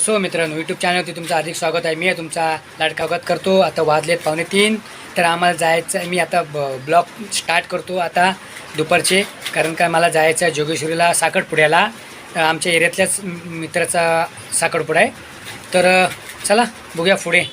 So मित्रांनो YouTube चॅनलवरती तुमचं अधिक स्वागत आहे. मी तुमचा लाडकागत करतो. आता वाजलेत पावणे तीन. तर आम्हाला जायचं आहे मी आता ब ब्लॉग स्टार्ट करतो आता दुपारचे. कारण काय मला जायचं आहे जोगेश्वरीला साखरपुड्याला. आमच्या एरियातल्याच मित्राचा साखरपुडा आहे. तर चला बघूया पुढे.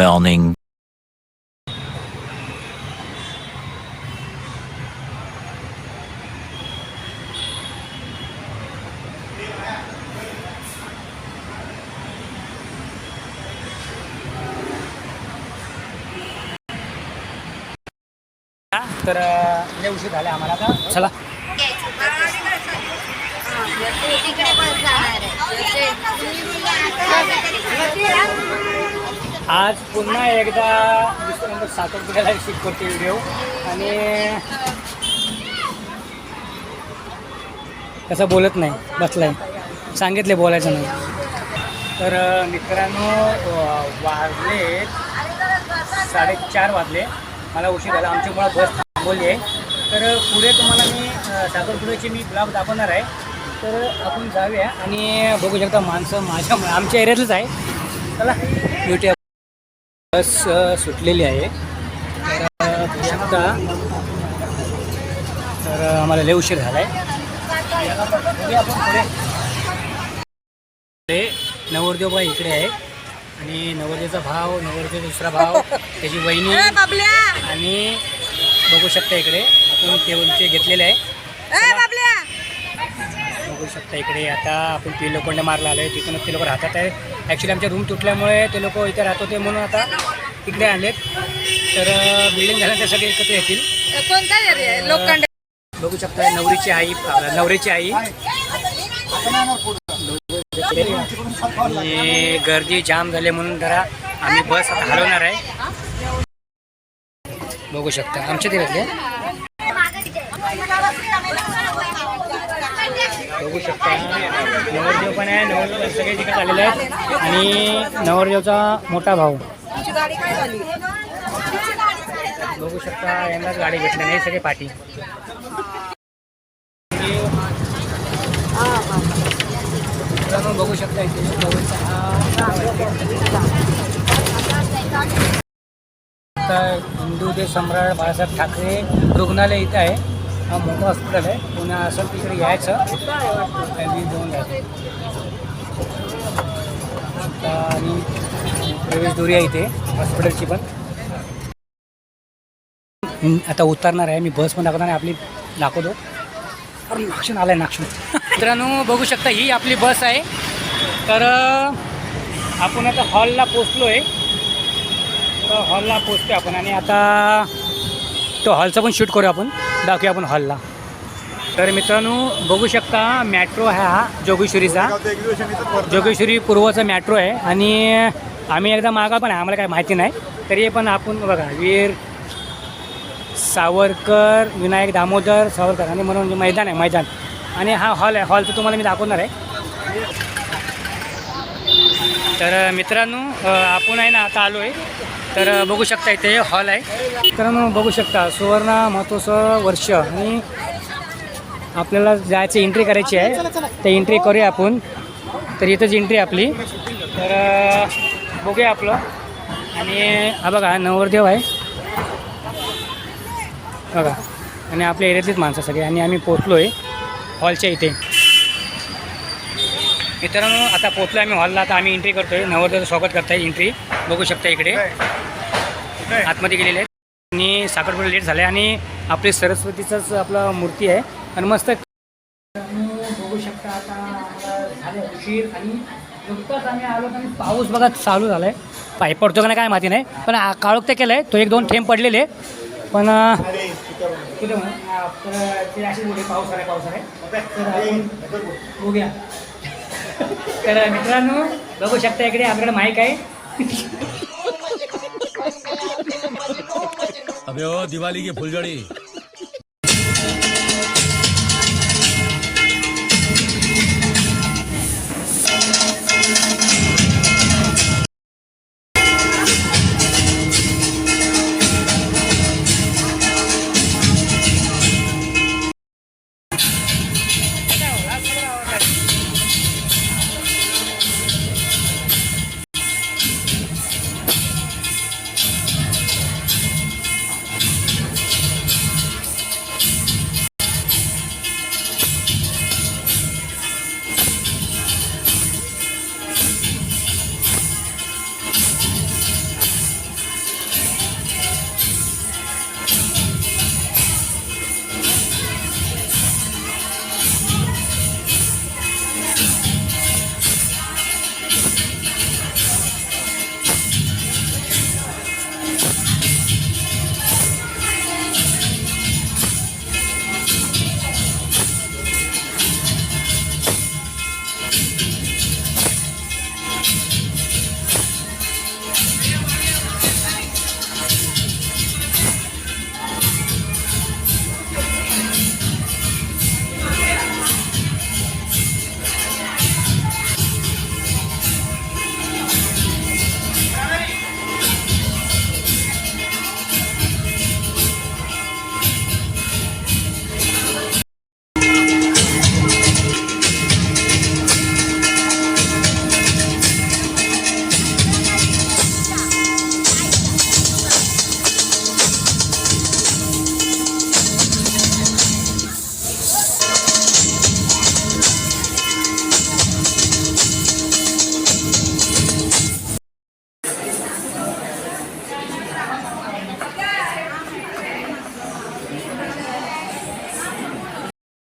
Next morning. तर अ, लय उशीर झाला आम्हाला आता चला तिकडे पण जाणार आहे आज पुन्हा एकदा दुसऱ्यांदा साखरपुड्याला शूट करते व्हिडिओ आणि कसं बोलत नाही बसलाय. सांगितले बोलायचं नाही. तर मित्रांनो वाजले साडेचार वाजले. मला उशीर झाला आमच्यामुळं बस थांबवली आहे. तर पुढे तुम्हाला मी अ, साखरपुड्याची मी ब्लॉग दाखवणार आहे. तर आपण जाऊया आणि बघू शकता माणसं माझ्या आमच्या एरियातलंच आहे. चला भेटूया. बस सुटलेली आहे. तर शकता. तर आम्हाला लय उशीर झाला आहे ते नवरदेव बाई इकडे आहे. आणि नवरदेवचा भाव नवरदेव दुसरा भाव त्याची वहिनी. आणि बघू शकता इकडे आपण टेबलचे घेतलेले आहे. बघू शकता इकडे. आता आपण ते लोखंड मारला आलो आहे तिथूनच ते लोक राहतात आहे. ॲक्च्युली आमच्या रूम तुटल्यामुळे ते लोक इथे राहत होते म्हणून आता इकडे आलेत. तर बिल्डिंग झाल्यानंतर सगळे एकत्र येतील. कोणता बघू शकता नवरीची आई नवरीची आई. आणि गर्दी जाम झाली म्हणून जरा आम्ही बस हलवणार आहे. बघू शकता. आमच्या तिकडले? बघू शकता. नवरदेव पण आहे नवरदेव सगळे तिकडे आलेले आहेत. आणि नवरदेवचा मोठा भाऊ. बघू शकता यांनाच गाडी भेटली नाही सगळे पाठी. बघू शकता इथे हिंदू देश सम्राट बाळासाहेब ठाकरे रुग्णालय इथं आहे. हा मोठं हॉस्पिटल आहे. पुन्हा असं तिकडे यायचं. त्यांनी जाऊन आणि प्रवेश दोरी आहे इथे हॉस्पिटलची पण. आता उतरणार आहे. मी बस पण दाखवणार आपली दाखवतो. अरे आलं आहे नागशून. मित्रांनो बघू शकता ही आपली बस आहे. तर आपण आता हॉलला पोचलो आहे तर हॉलला पोचतो आपण. आणि आता तो हॉलचा पण शूट करू आपण. दाखवूया आपण हॉलला. तर मित्रांनो बघू शकता मॅट्रो आहे हा जोगेश्वरीचा. जोगेश्वरी पूर्वचा मॅट्रो आहे. आणि आम्ही एकदा मागा पण आहे आम्हाला काय माहिती नाही. तरी पण आपण बघा वीर सावरकर विनायक दामोदर सावरकर आणि म्हणून मैदान आहे मैदान. आणि हा हॉल आहे हॉलचं तुम्हाला मी दाखवणार आहे. तर मित्रांनो आपण आहे ना आता आलो आहे तर बघू शकता इथे हॉल आहे. मित्रांनो बघू शकता सुवर्ण महोत्सव वर्ष आणि आपल्याला जायची एंट्री करायची आहे. तर एंट्री करूया आपण. तर इथंच एंट्री आपली. तर बघूया आपलं. आणि हा बघा नवरदेव आहे. बघा. आणि आपल्या एरियातलीच माणसं सगळे. आणि आम्ही पोचलो आहे हॉलच्या इथे. मित्रांनो आता पोचलो आम्ही हॉलला आता आम्ही एंट्री करतोय. नवरदेवाचं स्वागत करताय एंट्री बघू शकता इकडे. आतमध्ये गेलेले आहेत. आणि साखरपुडा लेट झाला आणि आपली सरस्वतीचंच आपला मूर्ती आहे. आणि मस्त बघू शकता आता आम्हाला झालं उशीर आणि नुकताच आम्ही आलो आणि पाऊस बघा चालू झाला आहे पाय पडतो का नाही काय माहिती नाही. पण काळोख ते केलं आहे तो एक दोन थेंब पडलेले. पण अं, कुठे म्हण? आ, तर ते असे मोठे पाऊस आहे पाऊस बघूया. तर मित्रांनो बघू शकता इकडे आपल्याकडे माईक आहे. अबे दिवाली की फुलझड़ी.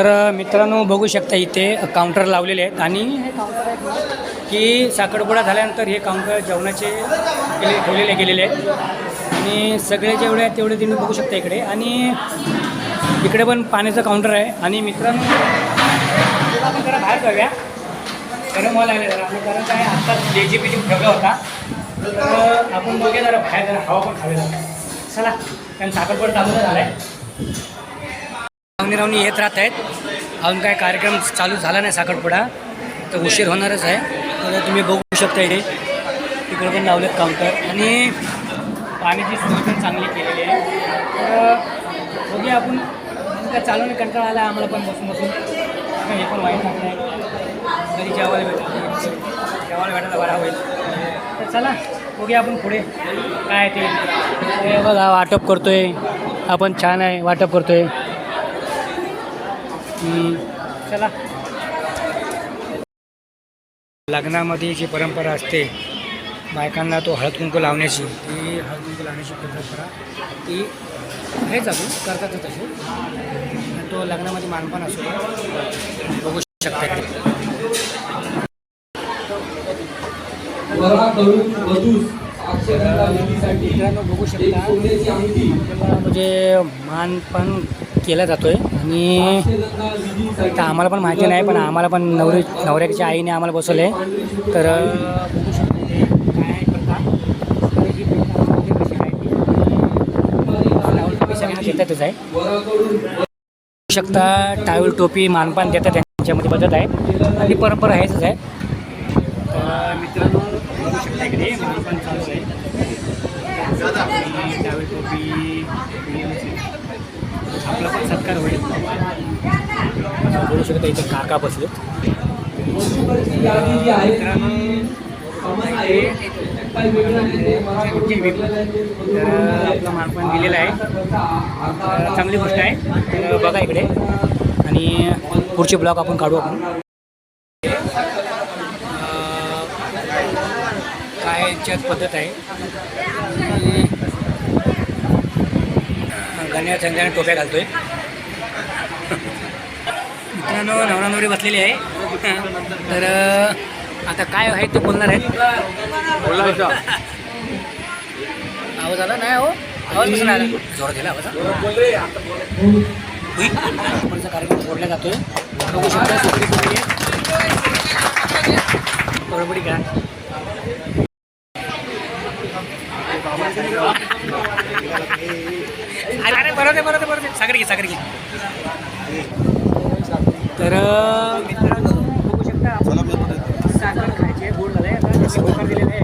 तर मित्रांनो बघू शकता इथे काउंटर लावलेले आहेत आणि हे काउंटर की साखरपुडा झाल्यानंतर हे काउंटर जेवणाचे केले ठेवलेले गेलेले आहेत. आणि सगळे जेवढे आहेत तेवढे तुम्ही बघू शकता इकडे. आणि इकडे पण पाण्याचं काउंटर आहे. आणि मित्रांनो आपण जरा बाहेर जाऊया. गरम व्हायला लागले जरा. आणि कारण काय आत्ताच जे जी पी ठेवला होता. तर आपण बघूया जरा बाहेर जरा हवा पण खावी लागेल चला कारण साखरपुडा चांगलं झाला आहे रावणी येत राहत आहेत. अजून काय कार्यक्रम चालू झाला नाही साखरपुडा. तर उशीर होणारच आहे. तर तुम्ही बघू शकता इथे. तिकडे पण लावलेत काउंटर आणि पाण्याची सोय पण चांगली केलेली आहे. तर बघूया आपण. काय चालू नाही कंटाळा आला आम्हाला पण बसून बसून. हे पण वाईट लागलं आहे घरी जेवायला भेटतो जेवायला भेटायला बरा होईल. तर चला बघूया आपण पुढे काय ते. बघा वाटप करतोय. आपण छान आहे वाटप करतोय. आहे चला. लग्नामध्ये जी परंपरा असते बायकांना तो हळद कुंकू लावण्याची ती हळद कुंकू लावण्याची परंपरा ती हे चालू करतातच तसे. आणि तो लग्नामध्ये मानपान असतो बघू शकता वधूस मित्रांनो बघू शकता. म्हणजे मानपान केला जातोय. आणि तर आम्हाला पण माहिती नाही पण आम्हाला पण नवरी नवऱ्याच्या आईने आम्हाला बसवलं. आहे तर अं, आहे टोपी देतातच आहे शकता टावेल टोपी मानपान देतात त्यांच्यामध्ये बदत आहे. आणि परंपरा हेच आहे. मित्रांनो इकडे चालू आहे. टोपी आपला पण सत्कार होईल. बोलू शकता इथे काका बसले आपलं मालपान दिलेलं आहे. चांगली गोष्ट आहे. बघा इकडे. आणि पुढचे ब्लॉग आपण काढू आपण. काय यांच्यात पद्धत आहे? की, अं, गण्या संध्याने टोप्या घालतोय. मित्रांनो नवरा नवरी बसलेली आहे. तर आता काय आहे ते बोलणार आहेत आवाज आला? नाही हो. आवाज कसा आला. जोरात दिला आवाज कार्यक्रम सोडला जातोय. बघू शकता का अरे अरे बरोबर आहे, साखर घे साखर घे. तर मित्रांनो बघू शकता आपण साखर खायची आहे गोड झालं आहे आता दिलेलं आहे.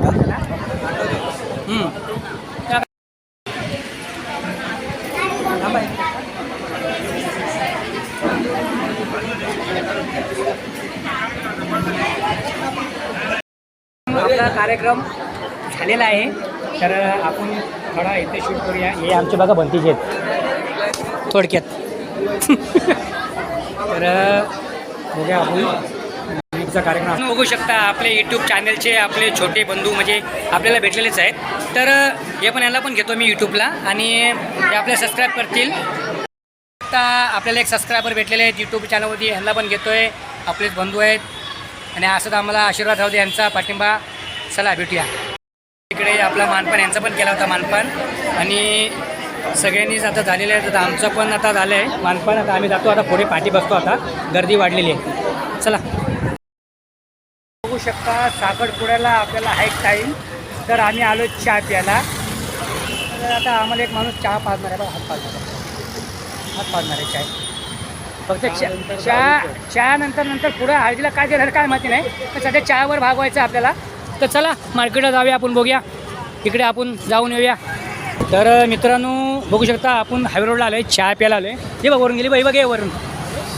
आपला कार्यक्रम झालेला आहे. तर आपण थोडा इथे शूट करूया. हे आमचे बघा बनतीचे आहेत. थोडक्यात. तर बघूया आपण. कार्यक्रम बघू शकता आपले यूट्यूब चॅनलचे आपले छोटे बंधू म्हणजे आपल्याला भेटलेलेच आहेत. तर हे पण यांना पण घेतो मी यूट्यूबला आणि हे आपले सबस्क्राईब करतील. आता आपल्याला एक सबस्क्रायबर भेटलेले आहेत यूट्यूब चॅनलवरती ह्यांना पण घेतो आहे आपलेच बंधू आहेत. आणि असंच आम्हाला आशीर्वाद राहू दे यांचा पाठिंबा. चला भेटूया. इकडे आपला मानपान यांचा पण केला होता मानपान. आणि सगळ्यांनीच आता झालेलं आहे. तर आमचं पण आता झालं आहे मानपण आता आम्ही जातो. आता पुढे पाठी बसतो आता. गर्दी वाढलेली आहे. चला. बघू शकता साखरपुड्याला आपल्याला आहे टाईम तर आम्ही आलो चहा प्यायला. तर आता आम्हाला एक माणूस चहा पाजणार आहे. बघा हात पाजणार आहे. हात पाजणार आहे चाय फक्त चा चहा चहा नंतर नंतर पुढं हळदीला काय देणार काय माहिती नाही. तर सध्या चहावर भागवायचं आहे आपल्याला. तर चला मार्केटला जाऊया आपण बघूया. इकडे आपण जाऊन येऊया. तर मित्रांनो बघू शकता आपण हायवे रोडला आलो आहे चहा प्यायला आलो आहे हे बघ वरून गेली बाई बघ वरून.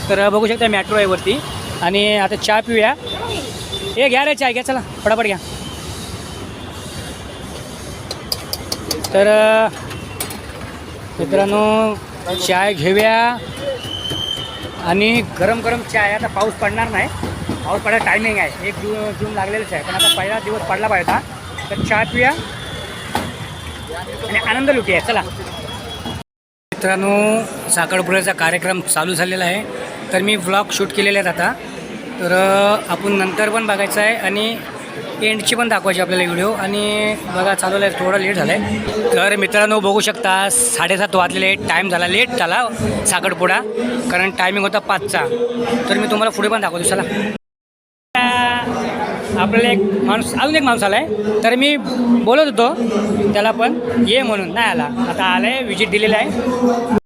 तर बघू शकता मॅट्रो आहे वरती. आणि आता चहा पिऊया. हे घ्या रे चहा घ्या चला. फटाफट घ्या. तर मित्रांनो चाय घेऊया. आणि गरम गरम चाय आता पाऊस पडणार नाही. पाऊस पडायला टायमिंग आहे. एक जून जून लागलेलंच आहे. पण आता पहिला दिवस पडला पाहिजे तर चहा पिऊया. आणि आनंद लुटूया चला. मित्रांनो साखरपुड्याचा कार्यक्रम चालू झालेला आहे. तर मी व्लॉग शूट केलेले आहेत आता. तर आपण नंतर पण बघायचं आहे आणि एंडची पण दाखवायची आपल्याला व्हिडिओ आणि बघा चालू आहे थोडं लेट झालं आहे तर मित्रांनो बघू शकता साडेसात वाजलेले टाईम झाला लेट झाला साखरपुडा कारण टायमिंग होता पाचचा. तर मी तुम्हाला पुढे पण दाखवतो चला. आपल्याला एक माणूस अजून एक माणूस आला आहे तर मी बोलत होतो त्याला पण ये म्हणून. नाही आला. आता आला आहे विजिट दिलेलं आहे.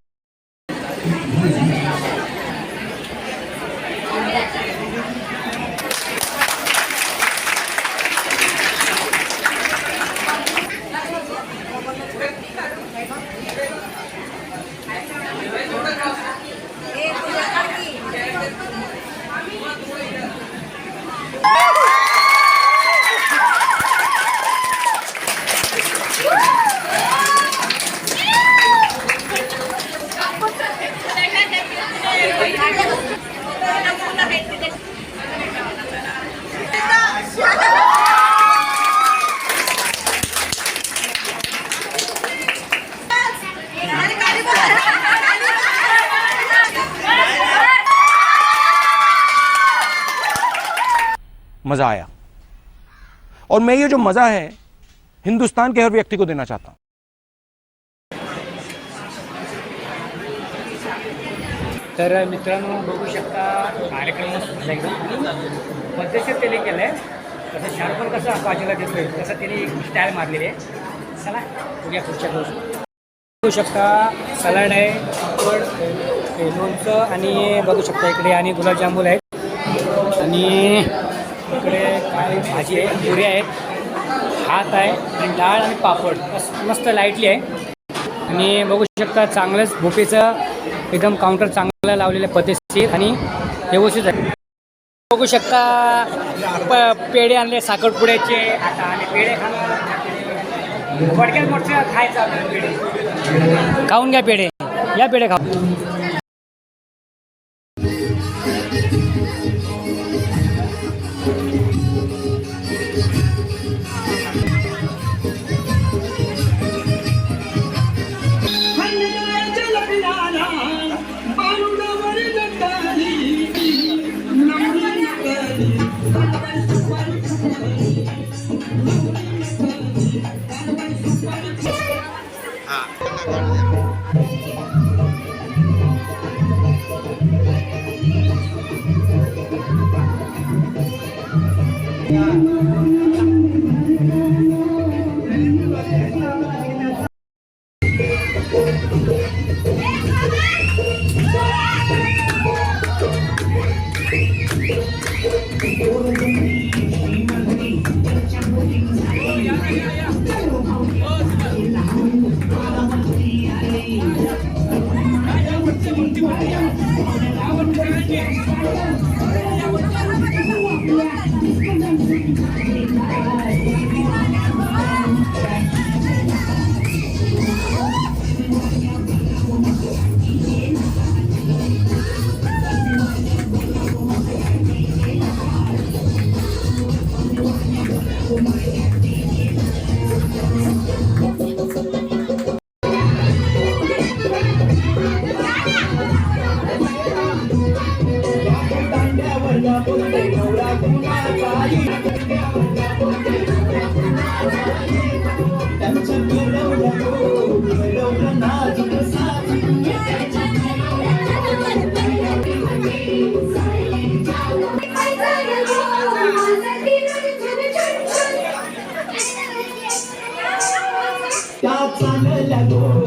मज़ा आया। और मैं ये जो मज़ा है हिंदुस्तान के हर व्यक्ति को देना चाहता हूँ। तर मित्रांनो बघू शकता कार्यक्रम झाला एकदम. पद्धतशीर त्याने केलं आहे तसं शार्पण कसं बाजूला देतोय तसं त्याने एक स्टाईल मारलेली आहे. चला उद्या पुढच्या गोष्टी बघू शकता सलाड आहे पापड, लोणचं आणि बघू शकता इकडे आणि गुलाबजामुन आहेत. आणि इकडे काय भाजी आहे पुऱ्या आहेत भात आहे आणि डाळ आणि पापड. मस्त लाईटली आहे. आणि बघू शकता चांगलंच भोपेचं एकदम काउंटर चांगलं लावलेलं आहे पद्धतशीर. आणि व्यवस्थित आहे. बघू शकता प पेढे आणले साखरपुड्याचे. आता आणि पेढे खाणं थोडक्यात मोठं खायचं पेढे. खाऊन घ्या पेढे. या पेढे खाऊ हो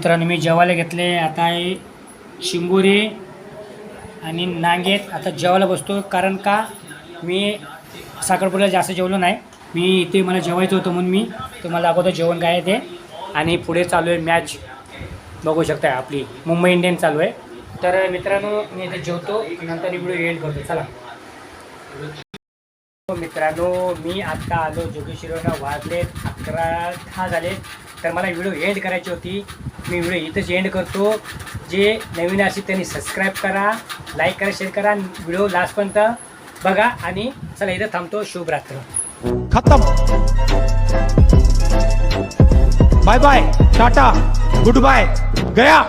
मित्रांनो मी जेवायला घेतले. आता आहे शिंबोरी आणि नांगेत आता जेवायला बसतो. कारण का? मी साखरपुड्याला जास्त जेवलो नाही. मी इथे मला जेवायचं होतं म्हणून मी तुम्हाला अगोदर जेवण काय ते आणि पुढे चालू आहे मॅच बघू शकता आपली मुंबई इंडियन चालू आहे. तर मित्रांनो मी इथे जेवतो. नंतर व्हिडिओ एंड करतो. चला. हो मित्रांनो मी आत्ता आलो. जोगेश्वरीला वाजले अकरा दहा झाले तर मला व्हिडिओ एंड करायची होती. मी व्हिडिओ इथंच एंड करतो. जे नवीन असेल त्यांनी सबस्क्राईब करा लाईक करा शेअर करा. व्हिडिओ लास्टपर्यंत बघा. आणि चला इथं थांबतो. शुभरात्र. खतम. Bye bye tata good bye गया.